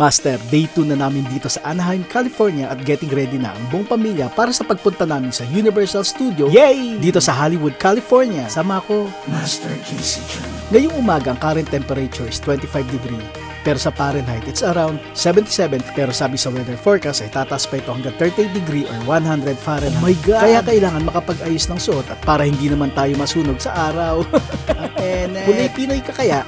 Master, day 2 na namin dito sa Anaheim, California at getting ready na ang buong pamilya para sa pagpunta namin sa Universal Studio Yay! dito sa Hollywood, California. Sama ko. Master Casey Chan. Ngayong umaga, ang current temperature is 25 degree. Pero sa Fahrenheit, it's around 77. Pero sabi sa weather forecast ay tataas pa ito hanggang 30 degree or 100 Fahrenheit. Oh my God! Kaya kailangan makapag-ayos ng suot at para hindi naman tayo masunog sa araw. Kulay Pinoy ka kaya?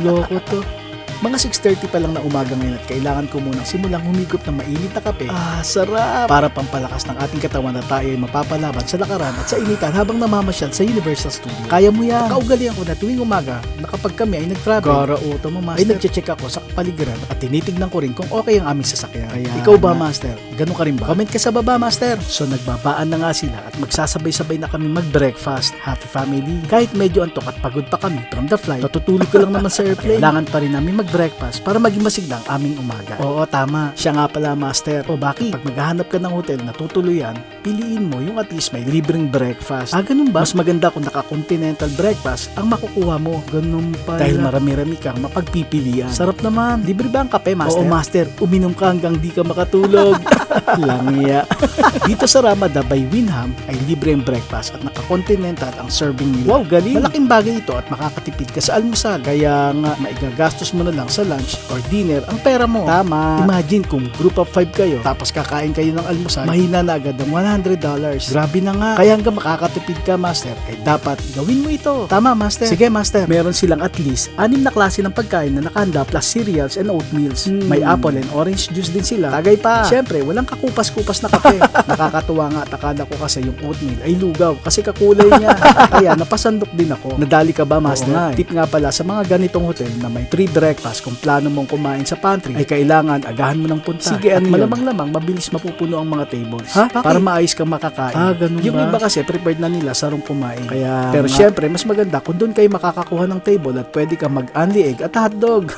Loko to. Mga 6.30 pa lang na umaga ngayon at kailangan ko munang simulang humigop ng mainit na kape. Ah, sarap! Para pampalakas ng ating katawan na tayo ay mapapalaban sa lakaran at sa initan habang namamasyal sa Universal Studio. Kaya mo yan! Kaugalian ko na tuwing umaga na kapag kami ay nag-travel, Gara auto mo, master. ay nagche-check ako sa kapaligiran at tinitignan ko rin kung okay ang aming sasakyan. Kaya, ikaw ba, master? Ganun ka rin ba? Comment ka sa baba, master. So nagbabaan na nga sila at magsasabay-sabay na kami mag-breakfast. Happy family. Kahit medyo antok at pagod pa kami from the flight, tutulog ko lang naman sa airplane. Kailangan pa rin namin mag-breakfast para maging masiglang aming umaga. Oo, tama. Siya nga pala, master. O bakit? Pag maghahanap ka ng hotel na tutuluyan, piliin mo yung at least may libreng breakfast. Ah, ganun ba? Mas maganda kung naka-continental breakfast ang makukuha mo. Ganun pala. Dahil marami-rami kang mapagpipilian. Sarap naman. Libre ba ang kape, master? Oo, master. Uminom ka hanggang di ka makatulog. Langya. Dito sa Ramada by Winham ay libre ang breakfast at naka-continental ang serving nila. Wow, galing! Malaking bagay ito at makakatipid ka sa almusal. Kaya nga, maigagastos mo na lang sa lunch or dinner ang pera mo. Tama. Imagine kung group of 5 kayo tapos kakain kayo ng almusal, mahina na agad ng $100. Grabe na nga. Kaya hanggang makakatipid ka, master, ay dapat gawin mo ito. Tama, master. Sige, master. Meron silang at least anim na klase ng pagkain na nakahanda plus cereals and oatmeals. May apple and orange juice din sila. Tagay pa. Siyempre, walang kakupas-kupas na kape. Nakakatuwa nga at akala ko kasi yung oatmeal ay lugaw kasi kakulay niya. Kaya napasandok din ako. Nadali ka ba, master? Tip nga pala sa mga ganitong hotel na may free breakfast kung plano mong kumain sa pantry ay kailangan agahan mo ng punta. Sige, at malamang-lamang mabilis mapupuno ang mga tables. Ha? Para maayos kang makakain. Ah, ganun yung iba kasi prepared na nila sa room kumain. Kaya, pero syempre, mas maganda kung doon kayo makakakuha ng table at pwede kang mag-only egg at hotdog.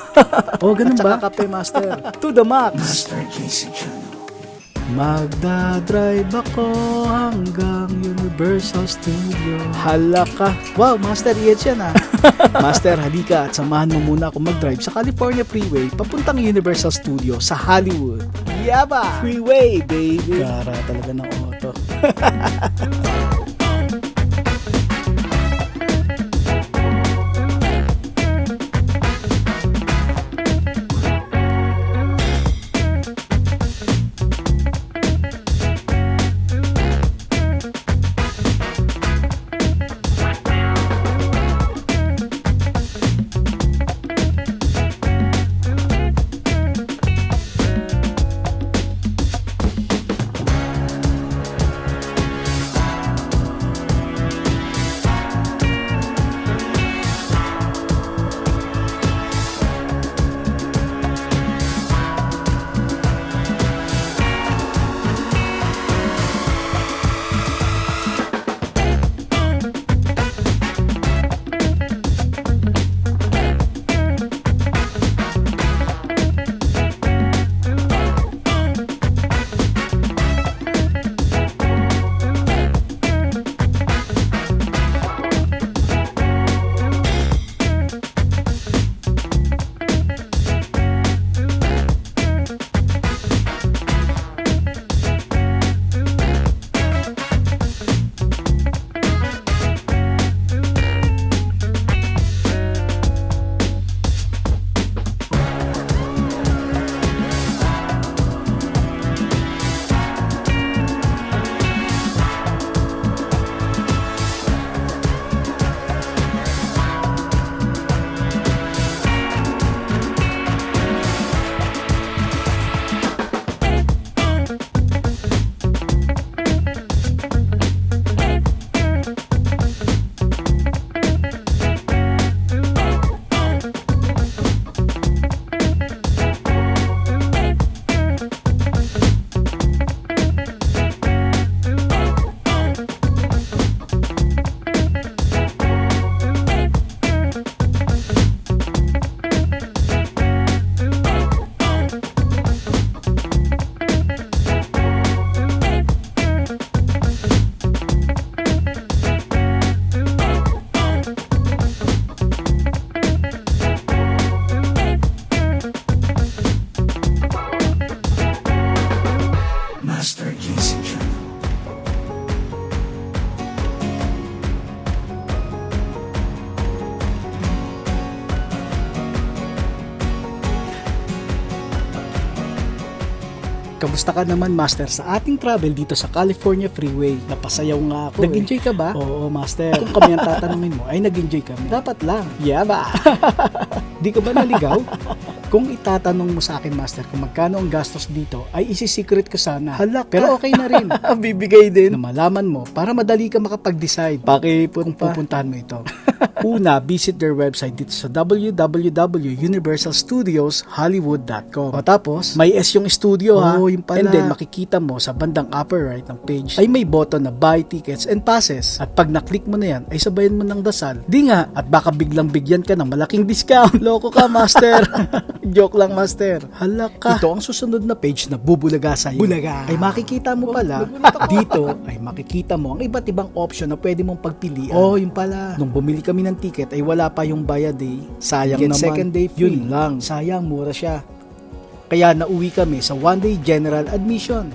oh, ganun ba? kape, master. to the max. Master Casey Chan. Magdadrive ako hanggang Universal Studio. Hala ka. Wow, Master, yes yan ah. Master, halika at samahan mo muna ako mag-drive sa California Freeway papuntang Universal Studio sa Hollywood. Yaba! Freeway, baby! Gara talaga ng auto. Kamusta ka naman, Master, sa ating travel dito sa California Freeway? Napasayaw nga ako Nag-enjoy ka ba? Oo, Master. Kung kami ang tatanungin mo, ay nag-enjoy kami. Dapat lang. Yeah ba? Di ka ba naligaw? Kung itatanong mo sa akin, Master, kung magkano ang gastos dito, ay isi-secret ko sana. Halak Pero okay na rin. Bibigay din. Na malaman mo para madali ka makapag-decide. Pakipun kung pupuntahan mo ito. Una, visit their website dito sa www.universalstudioshollywood.com O tapos, may S yung studio ha. Oh, yung pala. And then, makikita mo sa bandang upper right ng page ay may button na buy tickets and passes. At pag na-click mo na yan, ay sabayan mo ng dasal. Di nga, at baka biglang bigyan ka ng malaking discount. Loko ka, master. Joke lang, master. Halak ka. Ito ang susunod na page na bubulaga sa'yo. Bulaga. Ay makikita mo pala, dito ay makikita mo ang iba't ibang option na pwede mong pagpilian. Oh, yung pala. Nung bumili kami ng ticket ay wala pa yung bayad eh. Sayang Get naman. second day free. Yun lang. Sayang, mura siya. Kaya nauwi kami sa one day general admission.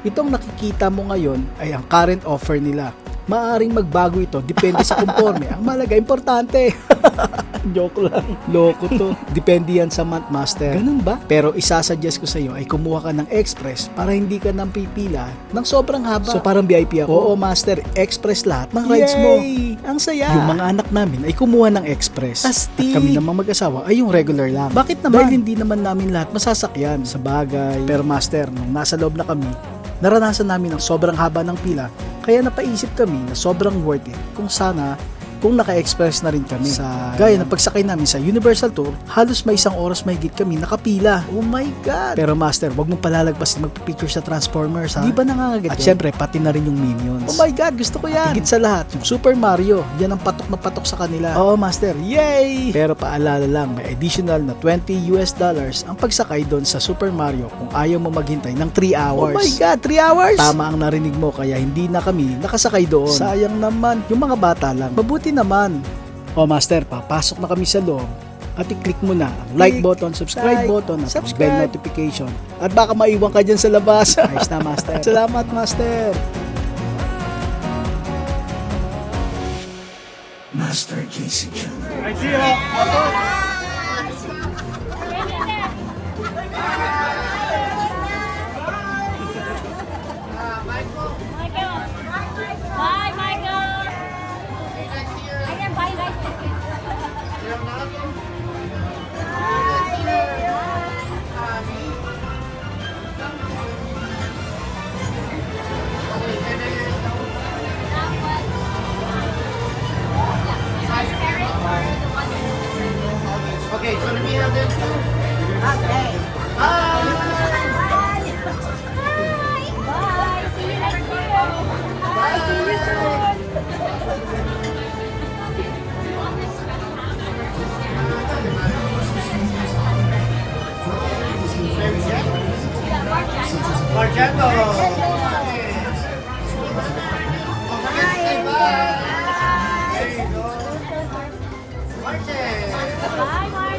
Itong nakikita mo ngayon ay ang current offer nila. Maaring magbago ito, depende sa conforme. ang malaga, importante. Joke lang. Loko to. Depende yan sa month master. Ganun ba? Pero isasuggest ko sa iyo ay kumuha ka ng express para hindi ka nang pipila ng sobrang haba. So parang VIP ako? Oo, master. Express lahat ng rides mo. Ang saya. Yung mga anak namin ay kumuha ng express. Astig. At kami namang mag-asawa ay yung regular lang. Bakit naman? Dahil hindi naman namin lahat masasakyan sa bagay. Pero master, nung nasa loob na kami, naranasan namin ang sobrang haba ng pila. Kaya napaisip kami na sobrang worth it kung sana kung naka-express na rin kami. Sa gaya ng pagsakay namin sa Universal Tour, halos may isang oras may kami nakapila. Oh my God! Pero master, wag mong palalagpasin magpipicture sa Transformers ha. Di ba nangangagat At yun? syempre, pati na rin yung Minions. Oh my God, gusto ko yan. At higit sa lahat, yung Super Mario, yan ang patok na patok sa kanila. Oo, Master. Yay! Pero paalala lang, may additional na 20 US dollars ang pagsakay doon sa Super Mario kung ayaw mo maghintay ng 3 hours. Oh my God, 3 hours? Tama ang narinig mo kaya hindi na kami nakasakay doon. Sayang naman, yung mga bata lang. Mabuti naman. O Master, papasok na kami sa loob at i-click mo na ang like button, subscribe like, button at ang subscribe. bell notification. At baka maiwan ka dyan sa labas. Ayos na, Master. Salamat, Master. Master JC Channel. Michael. Okay, it's gonna be here too. Okay. Bye. Bye. Bye. Bye. Bye. Bye. Bye. Bye. See you soon. Marchando. Marchando. Bye. Bye. Bye.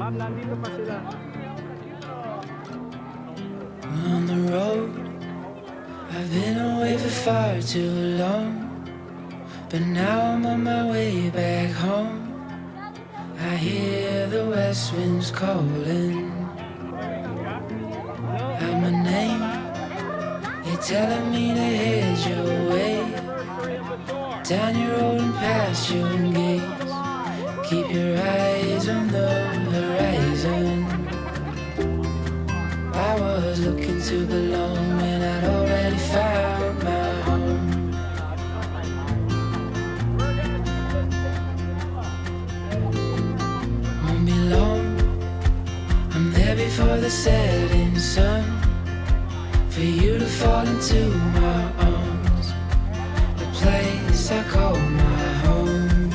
On the road. I've been away for far too long, but now I'm on my way back home. I hear the west winds calling out my name. They're telling me to head your way. down your road and past your gaze. Keep your eyes on the was looking to belong when I'd already found my home. Won't be long. I'm there before the setting sun. For you to fall into my arms. The place I call my home.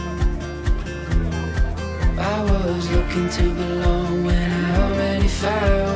I was looking to belong when I already found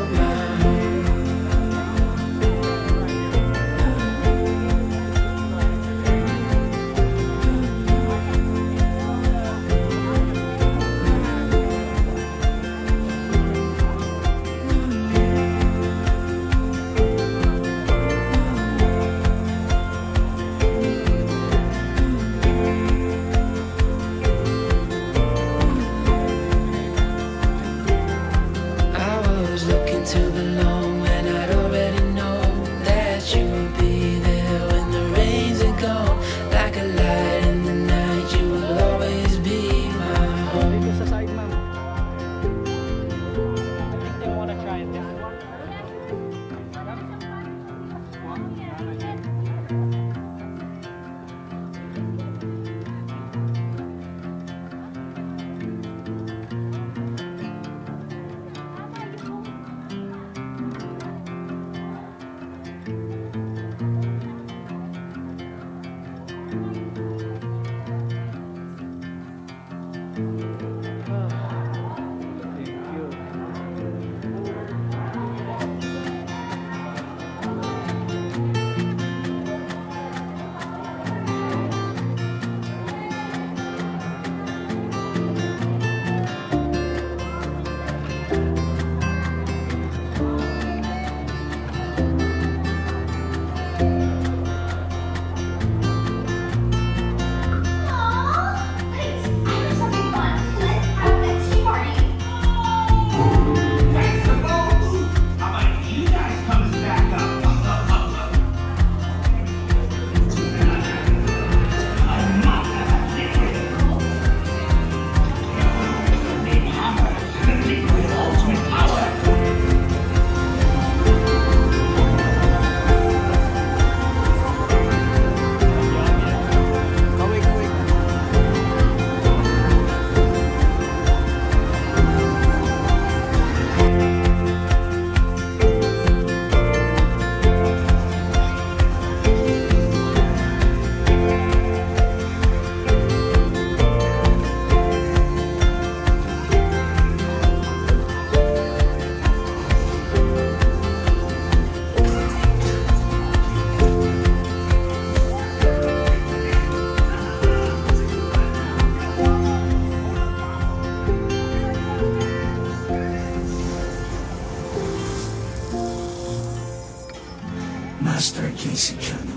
Master JC Channel.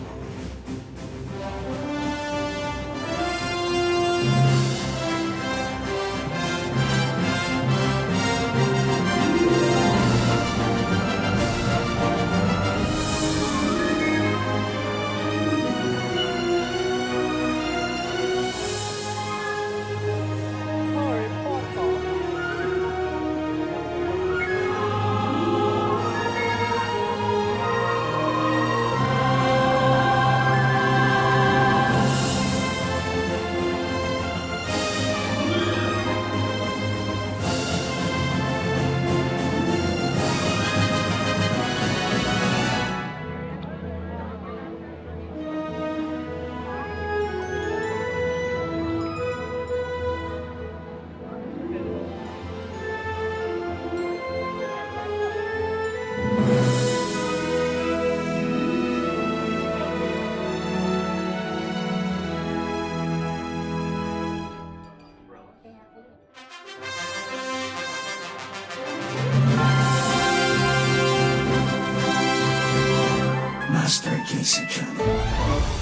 Master JC Channel.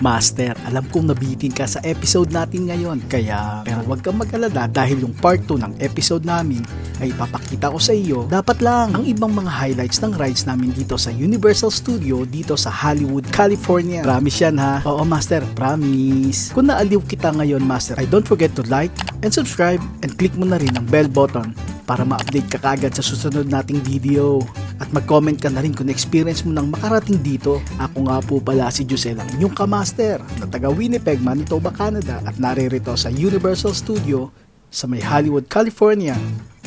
Master, alam kong nabitin ka sa episode natin ngayon. Kaya, pero huwag kang mag-alala dahil yung part 2 ng episode namin ay papakita ko sa iyo. Dapat lang ang ibang mga highlights ng rides namin dito sa Universal Studio dito sa Hollywood, California. Promise yan ha? Oo, Master. Promise. Kung naaliw kita ngayon, Master, ay don't forget to like and subscribe and click mo na rin ang bell button para ma-update ka kaagad sa susunod nating video. At mag-comment ka na rin kung experience mo nang makarating dito. Ako nga po pala si Jose lang inyong kamaster na taga Winnipeg, Manitoba, Canada at naririto sa Universal Studio sa may Hollywood, California.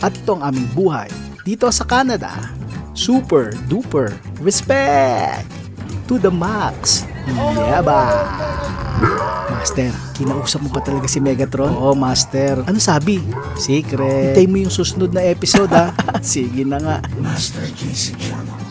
At ito ang aming buhay dito sa Canada. Super duper respect to the max. Yeah ba? Master, kinausap mo pa talaga si Megatron? Oo, Master. Ano sabi? Secret. Hintay mo yung susunod na episode ha. Sige na nga. Master Casey Channel.